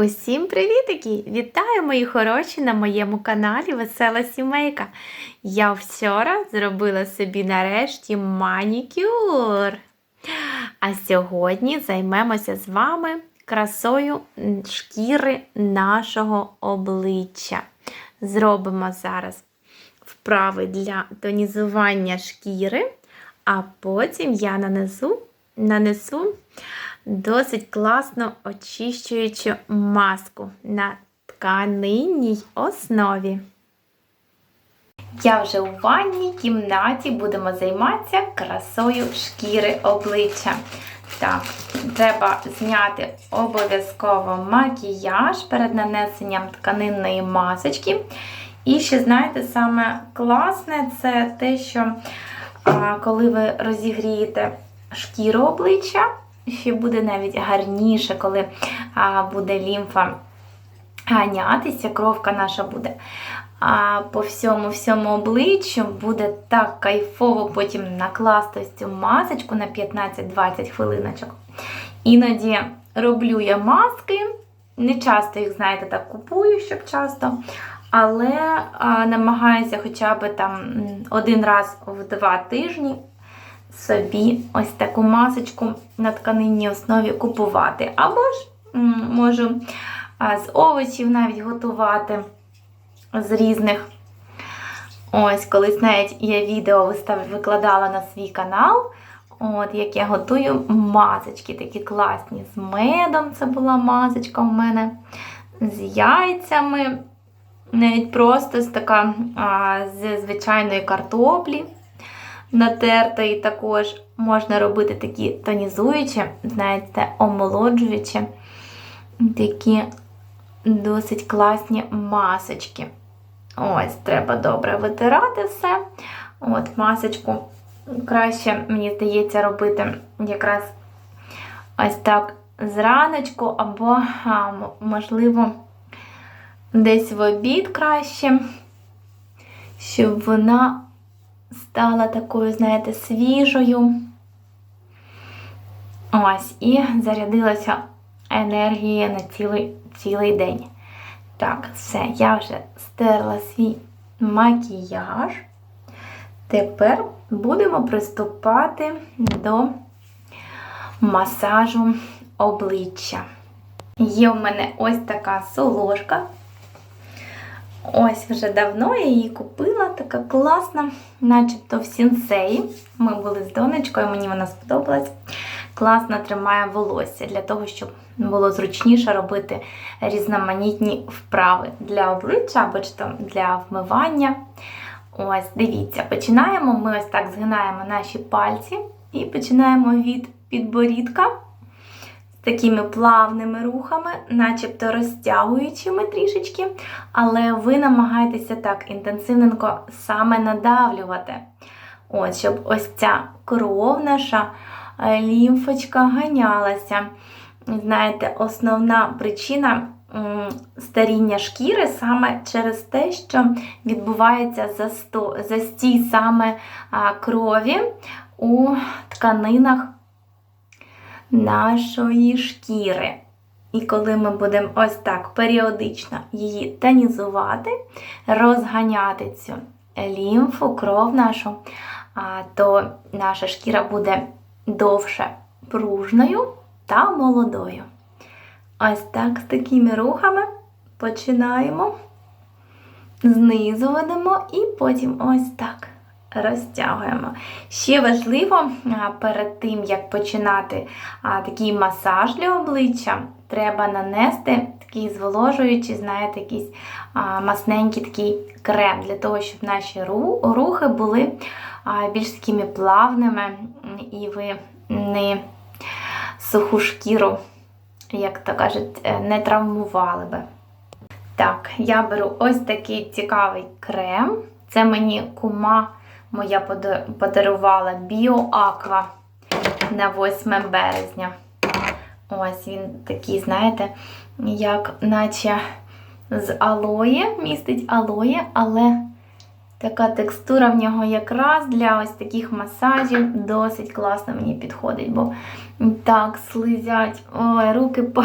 Усім привітики! Вітаю мої хороші на моєму каналі Весела Сімейка. Я вчора зробила собі нарешті манікюр. А сьогодні займемося з вами красою шкіри нашого обличчя. Зробимо зараз вправи для тонізування шкіри, а потім я нанесу, нанесу досить класно очищуючу маску на тканинній основі. Я вже у ванній кімнаті будемо займатися красою шкіри обличчя. Так, треба зняти обов'язково макіяж перед нанесенням тканинної масочки. І ще, знаєте, саме класне це те, що а, коли ви розігрієте шкіру обличчя, ще буде навіть гарніше, коли буде лімфа ганятися, кровка наша буде. А по всьому всьому обличчю буде так кайфово потім накласти цю масочку на 15-20 хвилиночок. Іноді роблю я маски. Не часто їх, знаєте, так купую, щоб часто. Але а, намагаюся хоча б там один раз в два тижні собі ось таку масочку на тканинній основі купувати. Або ж можу з овочів навіть готувати з різних. Ось, колись навіть я відео викладала на свій канал. От, як я готую масочки такі класні. З медом це була масочка у мене, з яйцями. Навіть просто з така а, з звичайної картоплі натертої також. Можна робити такі тонізуючі, знаєте, омолоджуючі, такі досить класні масочки. Ось, треба добре витирати все. От, масочку краще, мені здається, робити якраз ось так зраночку, або, можливо, десь в обід краще, щоб вона стала такою, знаєте, свіжою. Ось, і зарядилася енергія на цілий, цілий день. Так, все, я вже стерла свій макіяж. Тепер будемо приступати до масажу обличчя. Є в мене ось така соложка. Ось вже давно я її купила, така класна, начебто в сінсеї. Ми були з донечкою, мені вона сподобалась. Класно тримає волосся для того, щоб було зручніше робити різноманітні вправи для обличчя або чи то для вмивання. Ось, дивіться, починаємо. Ми ось так згинаємо наші пальці і починаємо від підборідка такими плавними рухами, начебто розтягуючими трішечки, але ви намагаєтеся так інтенсивненько саме надавлювати. Ось, щоб ось ця кров наша лімфочка ганялася. Знаєте, основна причина старіння шкіри саме через те, що відбувається застій саме крові у тканинах нашої шкіри. І коли ми будемо ось так періодично її тонізувати, розганяти цю лімфу, кров нашу, то наша шкіра буде довше пружною та молодою. Ось так з такими рухами починаємо, знизу ведемо і потім ось так розтягуємо. Ще важливо, перед тим, як починати такий масаж для обличчя, треба нанести такий зволожуючий, знаєте, якийсь масненький такий крем, для того, щоб наші рухи були більш такими плавними, і ви не суху шкіру, як то кажуть, е, не травмували би. Так, я беру ось такий цікавий крем. Це мені кума моя подарувала BioAqua на 8 березня. Ось він такий, знаєте, як наче з алоє, містить алоє, але така текстура в нього якраз для ось таких масажів досить класно мені підходить, бо так слизять. Ой, руки по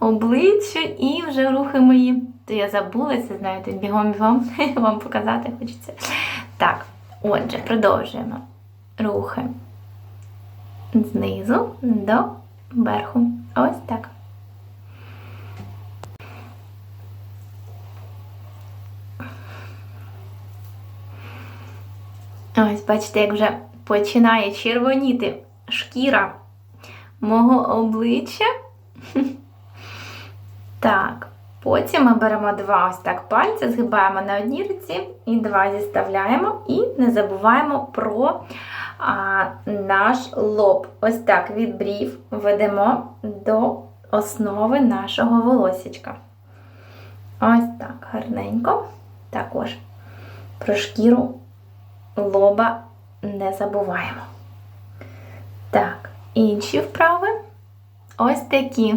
обличчю і вже рухи мої. То я забулася, знаєте, бігом-бігом вам показати хочеться. Так, отже, продовжуємо рухи знизу до верху. Ось так. Ось, бачите, як вже починає червоніти шкіра мого обличчя. Так, потім ми беремо два ось так пальці, згибаємо на одній руці і два зіставляємо. І не забуваємо про а, наш лоб. Ось так від брів ведемо до основи нашого волосічка. Ось так, гарненько. Також про шкіру лоба не забуваємо. Так, інші вправи ось такі.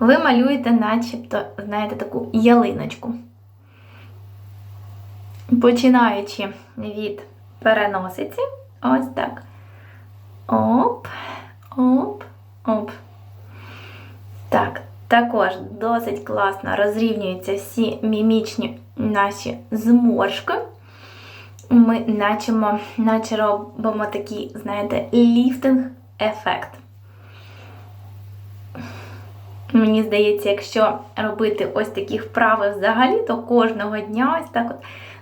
Ви малюєте, начебто, знаєте, таку ялиночку. Починаючи від переносиці, ось так. Оп, оп, оп. Так, також досить класно розрівнюються всі мімічні наші зморшки. Ми начимо, наче робимо такий, знаєте, ліфтинг-ефект. Мені здається, якщо робити ось такі вправи взагалі, то кожного дня ось так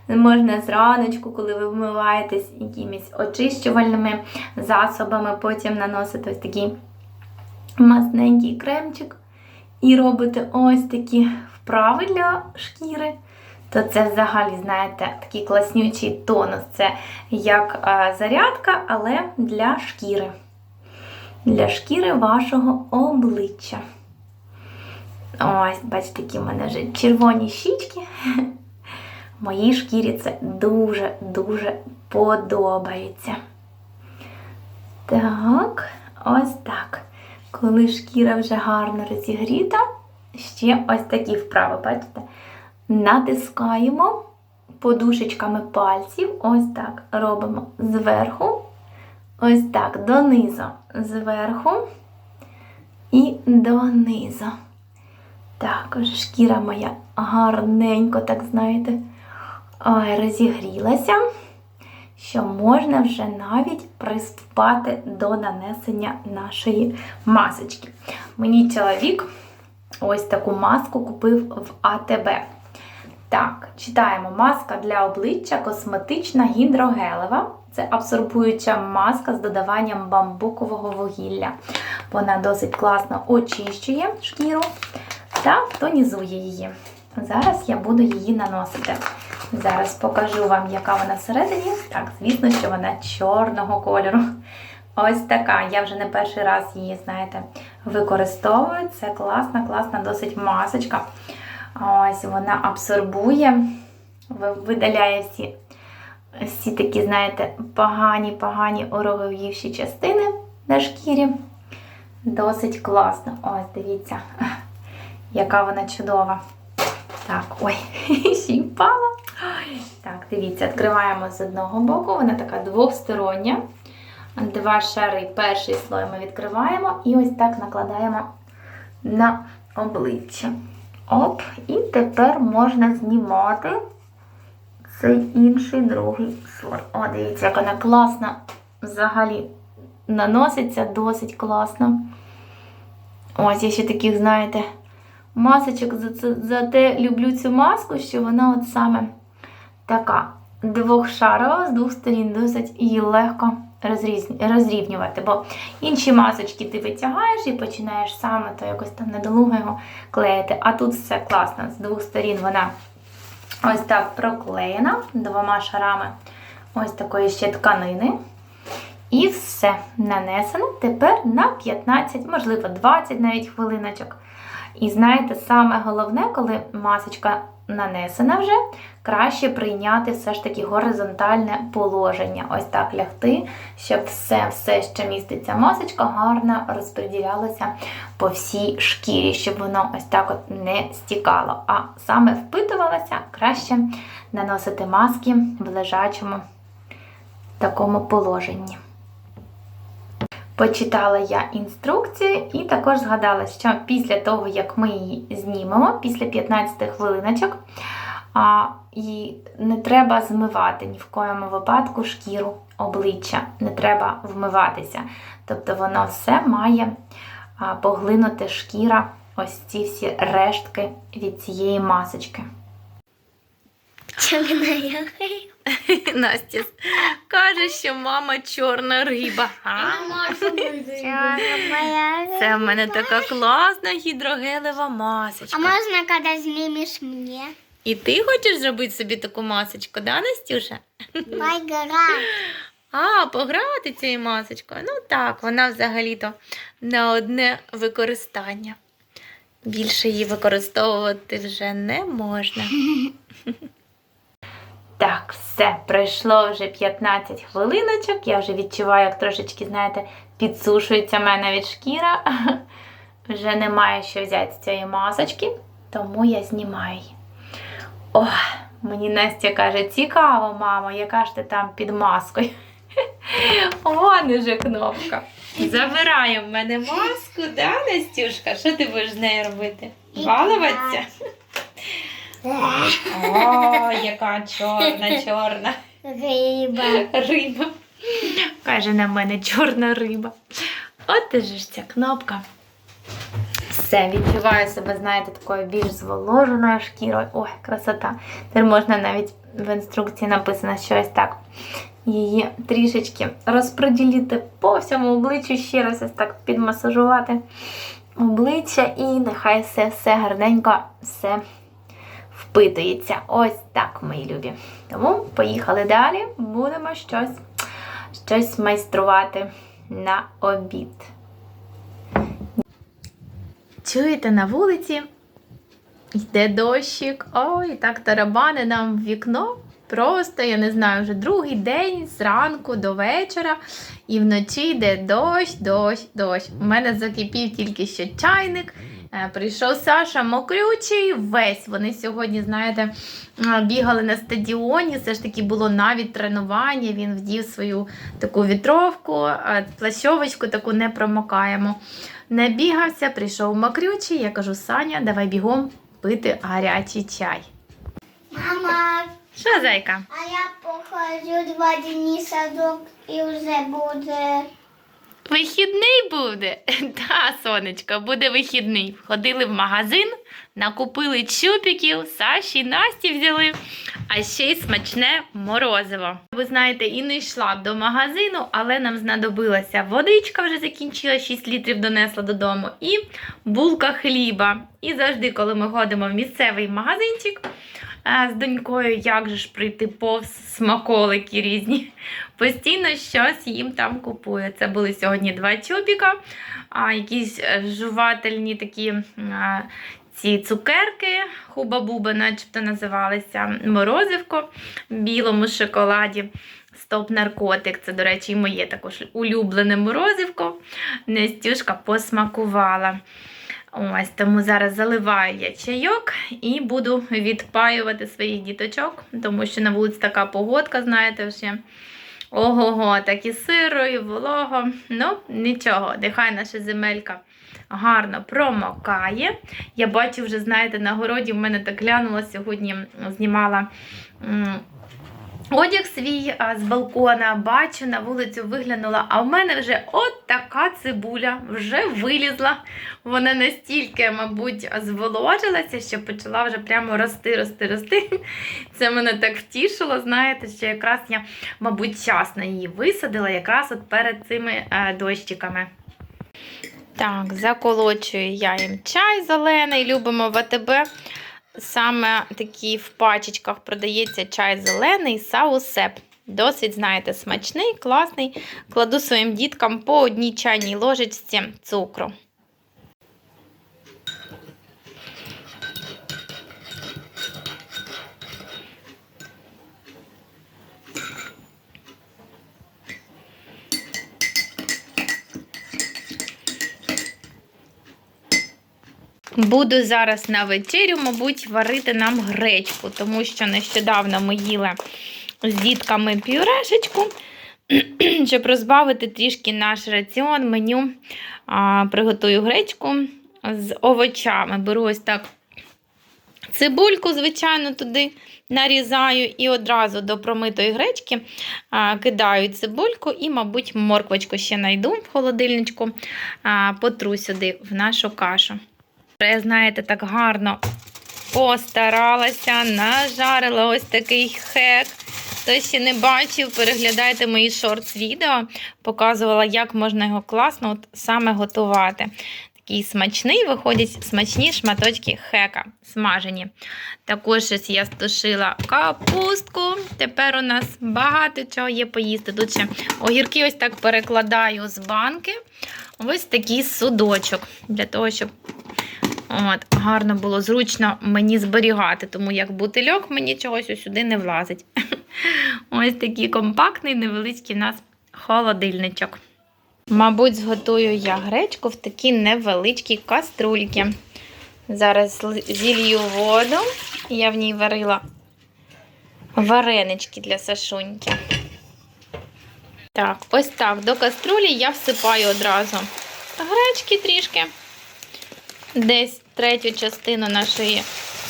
от можна зраночку, коли ви вмиваєтесь якимись очищувальними засобами, потім наносити ось такий масненький кремчик і робити ось такі вправи для шкіри. То це взагалі, знаєте, такий класнючий тонус. Це як зарядка, але для шкіри. Для шкіри вашого обличчя. Ось, бачите, які в мене вже червоні щічки. Моїй шкірі це дуже-дуже подобається. Так, ось так. Коли шкіра вже гарно розігріта, ще ось такі вправи, бачите? Натискаємо подушечками пальців, ось так робимо зверху, ось так, донизу, зверху і донизу. Також шкіра моя гарненько, так знаєте, розігрілася, що можна вже навіть приступати до нанесення нашої масочки. Мені чоловік ось таку маску купив в АТБ. Так, читаємо маска для обличчя косметична гідрогелева. Це абсорбуюча маска з додаванням бамбукового вугілля. Вона досить класно очищує шкіру та тонізує її. Зараз я буду її наносити. Зараз покажу вам, яка вона всередині. Так, звісно, що вона чорного кольору. Ось така. Я вже не перший раз її, знаєте, використовую. Це класна, класна, досить масочка. Ось вона абсорбує, видаляє всі, всі такі, знаєте, погані-погані ороговівші частини на шкірі. Досить класно. Ось, дивіться, яка вона чудова. Так, ой, ще й впала. Так, дивіться, відкриваємо з одного боку, вона така двостороння. Два шари, перший слой ми відкриваємо і ось так накладаємо на обличчя. Оп, і тепер можна знімати цей інший другий слой. О, дивіться, як вона класно взагалі наноситься, досить класно. Ось, я ще таких, знаєте, масочок. Зате люблю цю маску, що вона от саме така двохшарова, з двох сторін досить її легко розрівнювати. Бо інші масочки ти витягаєш і починаєш саме то якось там недолуго його клеїти. А тут все класно. З двох сторін вона ось так проклеєна двома шарами ось такої ще тканини. І все нанесено тепер на 15, можливо, 20 навіть хвилиночок. І знаєте, саме головне, коли масочка нанесена вже, краще прийняти все ж таки горизонтальне положення. Ось так лягти, щоб все, все, що міститься масочка, гарно розподілялося по всій шкірі, щоб воно ось так от не стікало. А саме впитувалося, краще наносити маски в лежачому такому положенні. Почитала я інструкцію і також згадала, що після того, як ми її знімемо, після 15 хвилиночок, а, і не треба змивати ні в коєму випадку шкіру обличчя, не треба вмиватися. Тобто воно все має поглинути шкіра, ось ці всі рештки від цієї масочки. Чорная Настя каже, що мама чорна риба. Це в мене така класна гідрогелева масочка. А можно, когда снимешь мне? І ти хочеш зробити собі таку масочку, да, Настюша? А, пограти цією масочкою. Ну так, вона взагалі-то на одне використання. Більше її використовувати вже не можна. Так, все, пройшло вже 15 хвилиночок. Я вже відчуваю, як трошечки, знаєте, підсушується в мене навіть шкіра. Вже немає що взяти з цієї масочки, тому я знімаю її. О, мені Настя каже, цікаво, мамо, яка ж ти там під маскою. Вон уже кнопка. Забирає в мене маску, да, Настюшка? Що ти будеш з нею робити? Балуватися? О, яка чорна, чорна Рыба. риба. Каже на мене чорна риба. От же ж ця кнопка. Все, відчуваю себе, знаєте, такою більш зволоженою шкірою. Ой, красота. Тепер можна навіть в інструкції написано, що ось так. Її трішечки розподілити по всьому обличчю, ще раз ось так підмасажувати обличчя, і нехай все, все гарненько, все впитується. Ось так, мої любі. Тому поїхали далі. Будемо щось, щось майструвати на обід. Чуєте, на вулиці йде дощик. Ой, так тарабани нам в вікно. Просто, я не знаю, вже другий день зранку до вечора. І вночі йде дощ, дощ, дощ. У мене закипів тільки що чайник. Е, Прийшов Саша мокрючий, весь. Вони сьогодні, знаєте, е, бігали на стадіоні. Все ж таки було навіть тренування. Він вдів свою таку вітровку, е, плащовочку таку не промокаємо. Не бігався, прийшов мокрючий. Я кажу, Саня, давай бігом пити гарячий чай. Мама, Що, зайка? а я походжу два дні садок і вже буде. Вихідний буде? Та, сонечко, буде вихідний. Ходили в магазин, накупили чупіків, Саші і Насті взяли, а ще й смачне морозиво. Ви знаєте, і не йшла до магазину, але нам знадобилася водичка, вже закінчила 6 літрів донесла додому, і булка хліба. І завжди, коли ми ходимо в місцевий магазинчик з донькою, як же ж прийти повз смаколики різні. Постійно щось їм там купує. Це були сьогодні два чубіка, а, якісь е, жувательні такі ці цукерки, хуба-буба, начебто називалися, морозивко в білому шоколаді. Стоп наркотик. Це, до речі, і моє також улюблене морозивко. Нестюшка посмакувала. Ось тому зараз заливаю я чайок і буду відпаювати своїх діточок, тому що на вулиці така погодка, знаєте, вже. Ого-го, так і сиро, і волого. Ну, нічого, нехай наша земелька гарно промокає. Я бачу вже, знаєте, на городі в мене так глянула сьогодні, знімала. Одяг свій з балкона, бачу, на вулицю виглянула, а в мене вже от така цибуля вже вилізла. Вона настільки, мабуть, зволожилася, що почала вже прямо рости, рости, рости. Це мене так втішило, знаєте, що якраз я, мабуть, вчасно її висадила, якраз от перед цими е, дощиками. Так, заколочую я їм чай зелений, любимо в АТБ. Саме такий в пачечках продається чай зелений саусеп. Досить, знаєте, смачний, класний. Кладу своїм діткам по одній чайній ложечці цукру. Буду зараз на вечерю, мабуть, варити нам гречку, тому що нещодавно ми їли з дітками пюрешечку. щоб розбавити трішки наш раціон, меню, а, приготую гречку з овочами. Беру ось так цибульку, звичайно, туди нарізаю і одразу до промитої гречки а, кидаю цибульку і, мабуть, морквочку ще знайду в холодильничку, а, потру сюди в нашу кашу. Я, знаєте, так гарно постаралася, нажарила ось такий хек. Хто ще не бачив, переглядайте мої шортс відео. Показувала, як можна його класно от саме готувати. Такий смачний, виходять смачні шматочки хека, смажені. Також ось я стушила капустку. Тепер у нас багато чого є поїсти. Тут ще огірки ось так перекладаю з банки. Ось такий судочок. Для того, щоб От, гарно було зручно мені зберігати, тому як бутильок мені чогось ось сюди не влазить. Ось такий компактний, невеличкий у нас холодильничок. Мабуть, зготую я гречку в такі невеличкі каструльки. Зараз зілью воду. Я в ній варила варенички для Сашуньки. Так, ось так. До каструлі я всипаю одразу гречки трішки десь третю частину нашої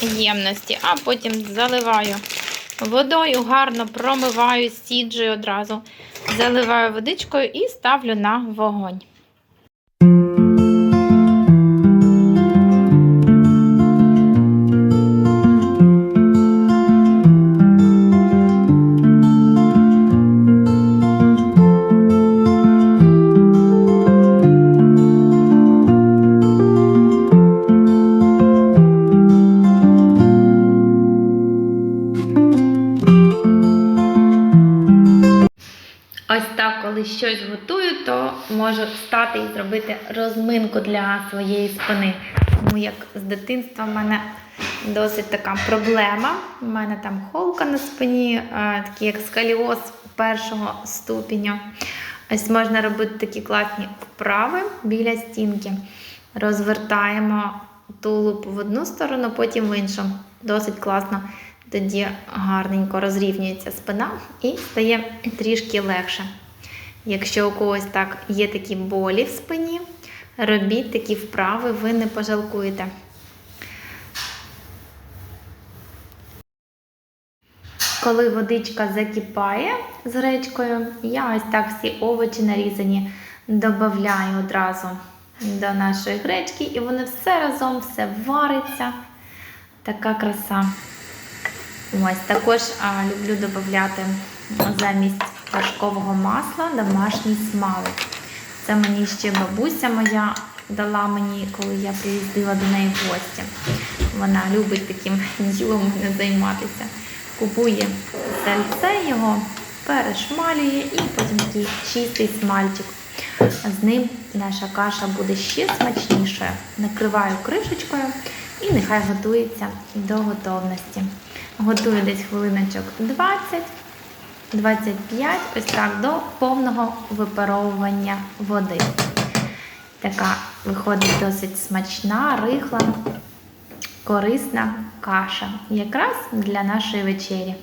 ємності, а потім заливаю водою, гарно промиваю, сіджую одразу, заливаю водичкою і ставлю на вогонь. Ось так, коли щось готую, то можу встати і зробити розминку для своєї спини. Тому як з дитинства в мене досить така проблема. У мене там холка на спині, е, такий як скаліоз першого ступеня. Ось можна робити такі класні вправи біля стінки. Розвертаємо тулуб в одну сторону, потім в іншу. Досить класно. Тоді гарненько розрівнюється спина і стає трішки легше. Якщо у когось так є такі болі в спині, робіть такі вправи, ви не пожалкуєте. Коли водичка закипає з гречкою, я ось так всі овочі нарізані додаю одразу до нашої гречки, і вони все разом все вариться. Така краса. Ось також а, люблю додати замість вершкового масла домашній смалик. Це мені ще бабуся моя дала мені, коли я приїздила до неї в гості. Вона любить таким ділом займатися. Купує сальце його, перешмалює і потім такий чистий смальчик. З ним наша каша буде ще смачнішою. Накриваю кришечкою і нехай готується до готовності. Готую десь хвилиночок 20-25, ось так до повного випаровування води. Така виходить досить смачна, рихла, корисна каша. Якраз для нашої вечері.